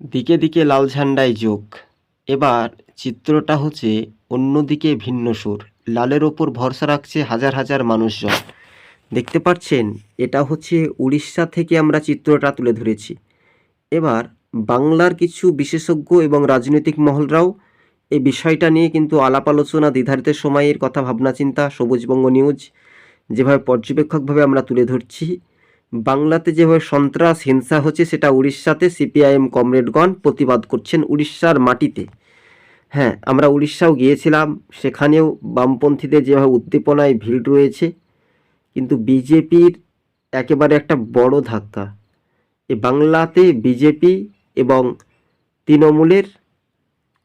দিকে দিকে লাল ঝান্ডায় যোগ। এবার চিত্রটা হচ্ছে অন্যদিকে ভিন্ন সুর। লালের ওপর ভরসা রাখছে হাজার হাজার মানুষজন। দেখতে পাচ্ছেন, এটা হচ্ছে উড়িষ্যা থেকে আমরা চিত্রটা তুলে ধরেছি। এবার বাংলার কিছু বিশেষজ্ঞ এবং রাজনৈতিক মহলরাও এই বিষয়টা নিয়ে কিন্তু আলাপ আলোচনা দ্বিধারিত সময়ের কথা ভাবনা চিন্তা সবুজবঙ্গ নিউজ যেভাবে পর্যবেক্ষকভাবে আমরা তুলে ধরছি বাংলাতে যেভাবে সন্ত্রাস, হিংসা হচ্ছে, সেটা উড়িষ্যাতে সিপিআইএম কমরেডগণ প্রতিবাদ করছেন উড়িষ্যার মাটিতে। হ্যাঁ আমরা উড়িষ্যাও গিয়েছিলাম, সেখানেও বামপন্থীদের যেভাবে উদ্দীপনায় ভিড় রয়েছে, কিন্তু বিজেপির একেবারে একটা বড় ধাক্কা। এ বাংলাতে বিজেপি এবং তৃণমূলের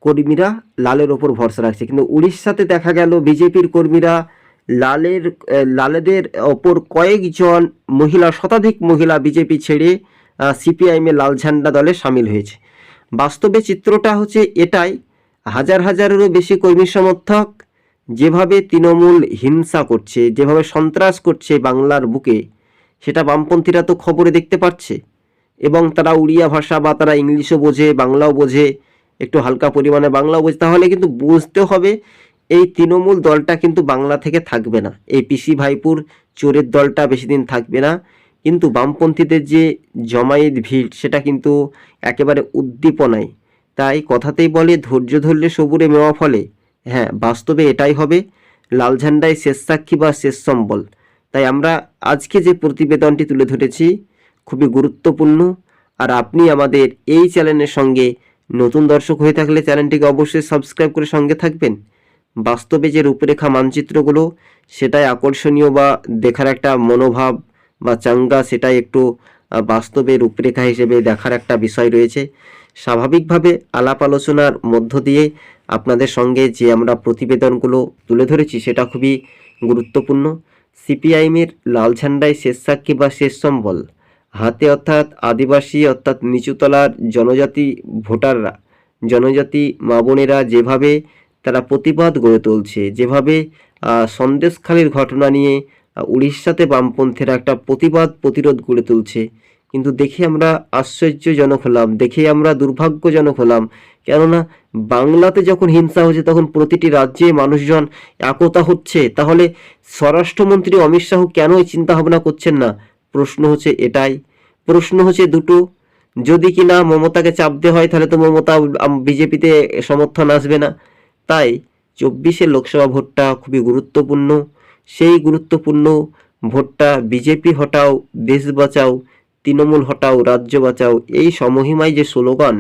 কর্মীরা লালের ওপর ভরসা রাখছে, কিন্তু উড়িষ্যাতে দেখা গেল বিজেপির কর্মীরা লালের লালেদের ওপর কয়েকজন মহিলা, শতাধিক মহিলা বিজেপি ছেড়ে সিপিআইএমে লাল ঝান্ডা দলে সামিল হয়েছে। বাস্তবে চিত্রটা হচ্ছে এটাই, হাজার হাজারেরও বেশি কর্মী সমর্থক যেভাবে তৃণমূল হিংসা করছে, যেভাবে সন্ত্রাস করছে বাংলার বুকে, সেটা বামপন্থীরা তো খবরে দেখতে পাচ্ছে এবং তারা উড়িয়া ভাষা বা তারা ইংলিশও বোঝে, বাংলাও বোঝে, একটু হালকা পরিমাণে বাংলাও বোঝে, তাহলে কিন্তু বুঝতে হবে এই তৃণমূল দলটা কিন্তু বাংলা থেকে থাকবে না। এই পিসি ভাইপুর, চোরের দলটা বেশি দিন থাকবে না। কিন্তু বামপন্থীদের যে জমায়েত ভিড়, সেটা কিন্তু একেবারে উদ্দীপনায়। তাই কথাতেই বলে, ধৈর্য ধরলে সবুরে মেওয়া ফলে। হ্যাঁ বাস্তবে এটাই হবে, লাল ঝান্ডায় শেষ সাক্ষী বা শেষ সম্বল। তাই আমরা আজকে যে প্রতিবেদনটি তুলে ধরেছি, খুবই গুরুত্বপূর্ণ। আর আপনি আমাদের এই চ্যানেলের সঙ্গে নতুন দর্শক হয়ে থাকলে চ্যানেলটিকে অবশ্যই সাবস্ক্রাইব করে সঙ্গে থাকবেন। বাস্তবে যে রূপরেখা মানচিত্রগুলো, সেটাই আকর্ষণীয় বা দেখার একটা মনোভাব বা চাঙ্গা, সেটাই একটু বাস্তবে রূপরেখা হিসেবে দেখার একটা বিষয় রয়েছে। স্বাভাবিকভাবে আলাপ আলোচনার মধ্য দিয়ে আপনাদের সঙ্গে যে আমরা প্রতিবেদনগুলো তুলে ধরেছি, সেটা খুবই গুরুত্বপূর্ণ। সিপিআইএমের লাল ঝান্ডায় শেষ সাক্ষী বা শেষ সম্বল, হাতে অর্থাৎ আদিবাসী অর্থাৎ নিচুতলার জনজাতি ভোটাররা, জনজাতি মা বোনেরা যেভাবে তারা প্রতিবাদ গড়ে তুলছে। যেভাবে সন্দেশখালির ঘটনা নিয়ে উড়িষ্যাতে বামপন্থীরা একটা প্রতিবাদ প্রতিরোধ গড়ে তুলছে। কিন্তু দেখে আমরা আশ্চর্যজনক হলাম, দেখে আমরা দুর্ভাগ্যজনক হলাম। কেননা, বাংলাতে যখন হিংসা হচ্ছে, তখন প্রতিটি রাজ্যে মানুষজন একতা হচ্ছে। তাহলে স্বরাষ্ট্রমন্ত্রী অমিত শাহ কেন এই চিন্তা ভাবনা করছেন না? প্রশ্ন হচ্ছে এটাই। প্রশ্ন হচ্ছে দুটো। যদি কিনা মমতাকে চাপ দেওয়া হয়, তাহলে তো মমতা বিজেপিতে সমর্থন আসবে না। তাই চব্বিশের লোকসভা ভোটটা খুবই গুরুত্বপূর্ণ। সেই গুরুত্বপূর্ণ ভোটটা বিজেপি হটাও, দেশ বাঁচাও, তৃণমূল হটাও, রাজ্য বাঁচাও, এই সমহিমায় যে স্লোগান,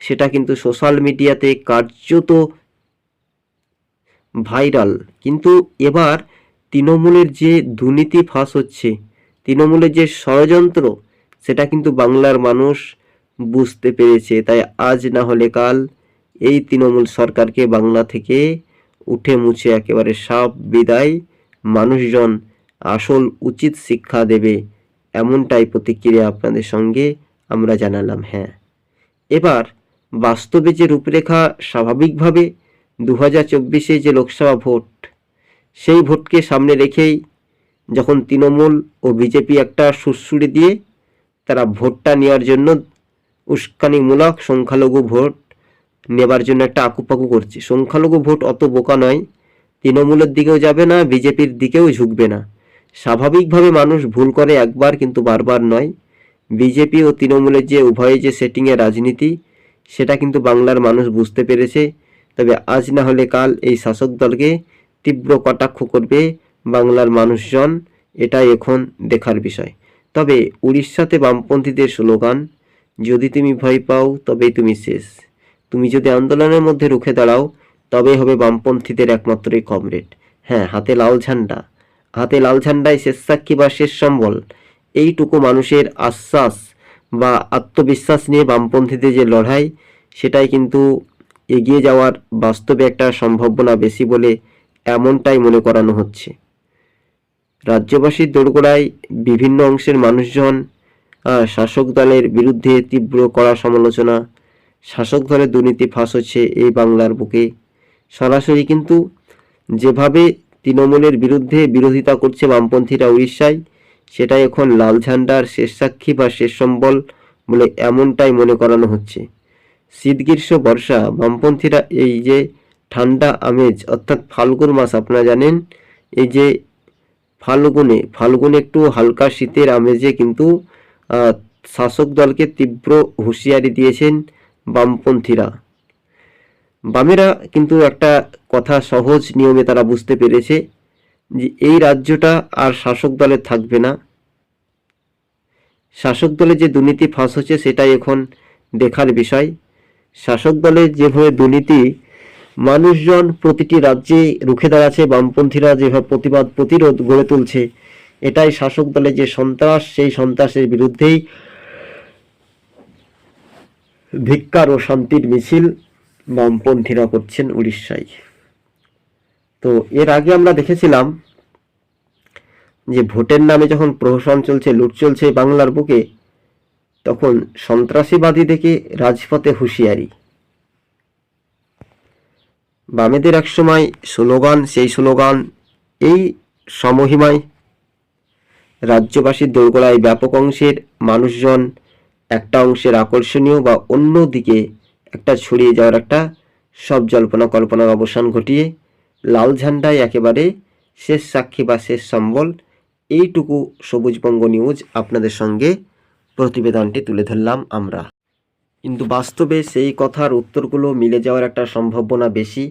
সেটা কিন্তু সোশ্যাল মিডিয়াতে কার্যত ভাইরাল। কিন্তু এবার তৃণমূলের যে দুর্নীতি ফাঁস হচ্ছে, তৃণমূলের যে ষড়যন্ত্র, সেটা কিন্তু বাংলার মানুষ বুঝতে পেরেছে। তাই আজ না হলে কাল এই তৃণমূল সরকারকে বাংলা থেকে উঠে মুছে একেবারে সাপ বিদায়। মানুষজন আসল উচিত শিক্ষা দেবে এমনটাই প্রতিক্রিয়া আপনাদের সঙ্গে আমরা জানালাম হ্যাঁ। এবার বাস্তবে যে রূপরেখা স্বাভাবিকভাবে দু হাজার চব্বিশে যে লোকসভা ভোট, সেই ভোটকে সামনে রেখেই যখন তৃণমূল ও বিজেপি একটা সুরসুরি দিয়ে তারা ভোটটা নেওয়ার জন্য উস্কানিমূলক সংখ্যালঘু ভোট নেবার জন্য একটা আকুপাকু করছে। সংখ্যালঘু ভোট অত বোকা নয়। তৃণমূলের দিকেও যাবে না, বিজেপির দিকেও ঝুঁকবে না। স্বাভাবিকভাবে মানুষ ভুল করে একবার কিন্তু বারবার নয়। বিজেপি ও তৃণমূলের যে উভয়ে যে সেটিংয়ে রাজনীতি, সেটা কিন্তু বাংলার মানুষ বুঝতে পেরেছে। তবে আজ না হলে কাল এই শাসক দলকে তীব্র কটাক্ষ করবে বাংলার মানুষজন, এটাই এখন দেখার বিষয়। তবে উড়িষ্যাতে বামপন্থীদের স্লোগান, যদি তুমি ভয় পাও তবেই তুমি শেষ। তুমি যদি আন্দোলনের মধ্যে রুখে দাঁড়াও, তবেই হবে বামপন্থীদের একমাত্রই কমরেড। হ্যাঁ হাতে লাল ঝান্ডা। হাতে লাল ঝান্ডায় শেষ সাক্ষী বা শেষ সম্বল। এইটুকু মানুষের আশ্বাস বা আত্মবিশ্বাস নিয়ে বামপন্থীদের যে লড়াই, সেটাই কিন্তু এগিয়ে যাওয়ার বাস্তবে একটা সম্ভাবনা বেশি বলে এমনটাই মনে করানো হচ্ছে। রাজ্যবাসীর দোরগোড়ায় বিভিন্ন অংশের মানুষজন শাসক দলের বিরুদ্ধে তীব্র কড়া সমালোচনা শাসক দলের দুর্নীতি ফাঁস হচ্ছে এই বাংলার বুকে। সরাসরি কিন্তু যেভাবে তৃণমূলের বিরুদ্ধে বিরোধিতা করছে বামপন্থীরা উড়িষ্যায়, সেটাই এখন লাল ঝান্ডার শেষ সাক্ষী বা শেষ সম্বল বলে এমনটাই মনে করানো হচ্ছে। শীত, গ্রীষ্ম, বর্ষা, বামপন্থীরা এই যে ঠান্ডা আমেজ, অর্থাৎ ফাল্গুন মাস, আপনারা জানেন, এই যে ফাল্গুনে ফাল্গুনে একটু হালকা শীতের আমেজে কিন্তু শাসক দলকে তীব্র হুঁশিয়ারি দিয়েছেন। বামপন্থীরা। বামেরা কিন্তু একটা কথা সহজ নিয়মে তারা বুঝতে পেরেছে যে এই রাজ্যটা আর শাসক দলের থাকবে না। শাসক দলে যে দুর্নীতি ফাঁস হচ্ছে সেটাই এখন দেখার বিষয়। শাসক দলের যেভাবে দুর্নীতি মানুষজন প্রতিটি রাজ্যে রুখে দাঁড়াচ্ছে, বামপন্থীরা যেভাবে প্রতিবাদ প্রতিরোধ গড়ে তুলছে, এটাই শাসক দলের যে সন্ত্রাস, সেই সন্ত্রাসের বিরুদ্ধেই ধিক্কার ও শান্তির মিছিল বামপন্থীরা করছেন উড়িষ্যায়। তো এর আগে আমরা দেখেছিলাম যে ভোটের নামে যখন প্রহসন চলছে, লুট চলছে বাংলার বুকে, তখন সন্ত্রাসীবাদী দেখে রাজপথে হুঁশিয়ারি। বামেদের একসময় স্লোগান, সেই স্লোগান, এই সমহিমায় রাজ্যবাসীর দোরগোড়ায় ব্যাপক অংশের মানুষজন একটা অংশের আকর্ষণীয় বা অন্য দিকে একটা ছড়িয়ে যাওয়ার একটা সব জল্পনা কল্পনার অবসান ঘটিয়ে লাল ঝান্ডায় একেবারে শেষ সাক্ষী বা শেষ সম্বল, এইটুকু সবুজবঙ্গ নিউজ আপনাদের সঙ্গে প্রতিবেদনটি তুলে ধরলাম আমরা। কিন্তু বাস্তবে সেই কথার উত্তরগুলো মিলে যাওয়ার একটা সম্ভাবনা বেশি।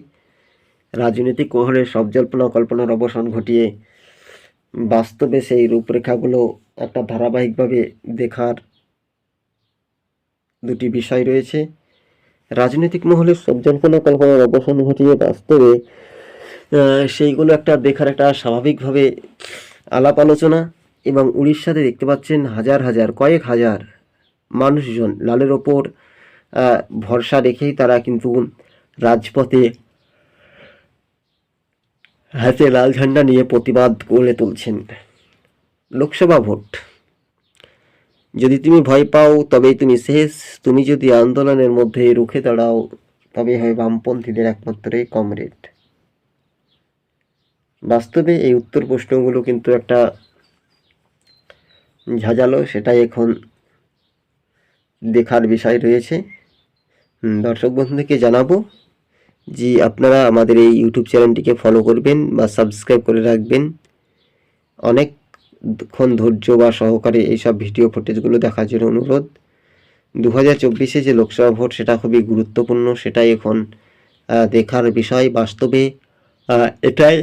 রাজনৈতিক মহলে সব জল্পনা কল্পনার অবসান ঘটিয়ে বাস্তবে সেই রূপরেখাগুলো একটা ধারাবাহিকভাবে দেখার দুটি বিষয় রয়েছে। রাজনৈতিক মহলে সব কল্পনার অবসান ঘটিয়ে বাস্তবে সেইগুলো একটা দেখার একটা স্বাভাবিকভাবে আলাপ আলোচনা এবং উড়িষ্যাতে দেখতে পাচ্ছেন হাজার হাজার, কয়েক হাজার মানুষজন লালের ওপর ভরসা রেখেই তারা কিন্তু রাজপথে হাতে লাল ঝান্ডা নিয়ে প্রতিবাদ গড়ে তুলছেন। লোকসভা ভোট। যদি তুমি ভয় পাও, তবেই তুমি শেষ। তুমি যদি আন্দোলনের মধ্যে রুখে দাঁড়াও তবে হয় বামপন্থীদের একমাত্রই কমরেড। বাস্তবে এই উত্তর প্রশ্নগুলো কিন্তু একটা ঝাঁঝালো, সেটাই এখন দেখার বিষয় রয়েছে। দর্শক বন্ধুদেরকে জানাব যে আপনারা আমাদের এই ইউটিউব চ্যানেলটিকে ফলো করবেন বা সাবস্ক্রাইব করে রাখবেন। অনেকক্ষণ ধৈর্য বা সহকারে এইসব ভিডিও ফুটেজগুলো দেখার জন্য অনুরোধ। দু হাজার চব্বিশে যে লোকসভা ভোট, সেটা খুবই গুরুত্বপূর্ণ। সেটাই এখন দেখার বিষয় বাস্তবে। এটাই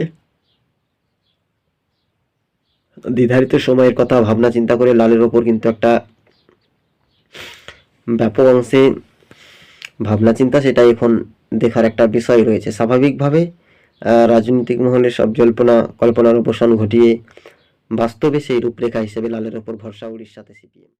নির্ধারিত সময়ের কথা, ভাবনা, চিন্তা করে লালের ওপর কিন্তু একটা ব্যাপক অংশে ভাবনা, চিন্তা সেটা এখন দেখার একটা বিষয় রয়েছে। স্বাভাবিকভাবে রাজনৈতিক মহলে সব জল্পনা, কল্পনার অবসান ঘটিয়ে বাস্তবে সেই রূপরেখা হিসেবে লালের ওপর ভরসা উড়িষ্যাতে সিপিএম।